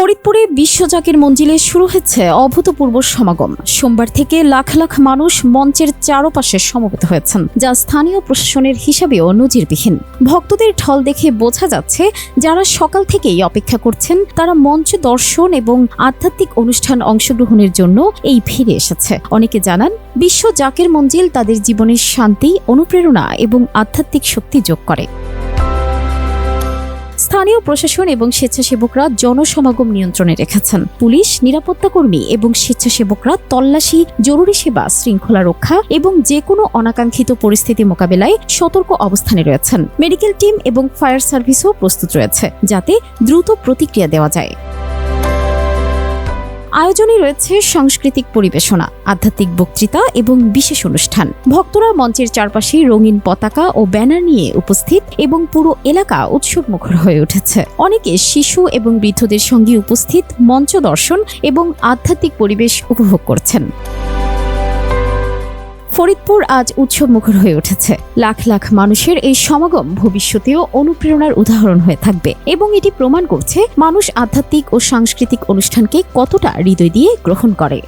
ফরিদপুরে বিশ্বজাকের মঞ্জিলে শুরু হয়েছে অভূতপূর্ব সমাগম। সোমবার থেকে লাখ লাখ মানুষ মঞ্চের চারপাশে সমবেত হয়েছেন, যা স্থানীয় প্রশাসনের হিসাবেও নজিরবিহীন। ভক্তদের ঢল দেখে বোঝা যাচ্ছে, যারা সকাল থেকেই অপেক্ষা করছেন, তারা মঞ্চ দর্শন এবং আধ্যাত্মিক অনুষ্ঠান অংশগ্রহণের জন্য এই ভিড়ে এসেছে। অনেকে জানান বিশ্ব জাকের মঞ্জিল তাদের জীবনের শান্তি, অনুপ্রেরণা এবং আধ্যাত্মিক শক্তি যোগ করে। স্থানীয় প্রশাসন এবং স্বেচ্ছাসেবকরা জনসমাগম নিয়ন্ত্রণে রেখেছেন। পুলিশ, নিরাপত্তা কর্মী এবং স্বেচ্ছাসেবকরা তল্লাশি, জরুরি সেবা, শৃঙ্খলা রক্ষা এবং যে কোনো অনাকাঙ্ক্ষিত পরিস্থিতি মোকাবেলায় সতর্ক অবস্থানে রয়েছেন। মেডিকেল টিম এবং ফায়ার সার্ভিসও প্রস্তুত রয়েছে, যাতে দ্রুত প্রতিক্রিয়া দেওয়া যায়। আয়োজনে রয়েছে সাংস্কৃতিক পরিবেশনা, আধ্যাত্মিক বক্তৃতা এবং বিশেষ অনুষ্ঠান। ভক্তরা মঞ্চের চারপাশে রঙিন পতাকা ও ব্যানার নিয়ে উপস্থিত এবং পুরো এলাকা উৎসব মুখর হয়ে উঠেছে। অনেকে শিশু এবং বৃদ্ধদের সঙ্গে উপস্থিত মঞ্চ দর্শন এবং আধ্যাত্মিক পরিবেশ উপভোগ করছেন। ফরিদপুর আজ উৎসব মুখর হয়ে উঠেছে। লাখ লাখ মানুষের এই সমাগম ভবিষ্যতেও অনুপ্রেরণার উদাহরণ হয়ে থাকবে এবং এটি প্রমাণ করছে মানুষ আধ্যাত্মিক ও সাংস্কৃতিক অনুষ্ঠানকে কতটা হৃদয় দিয়ে গ্রহণ করে।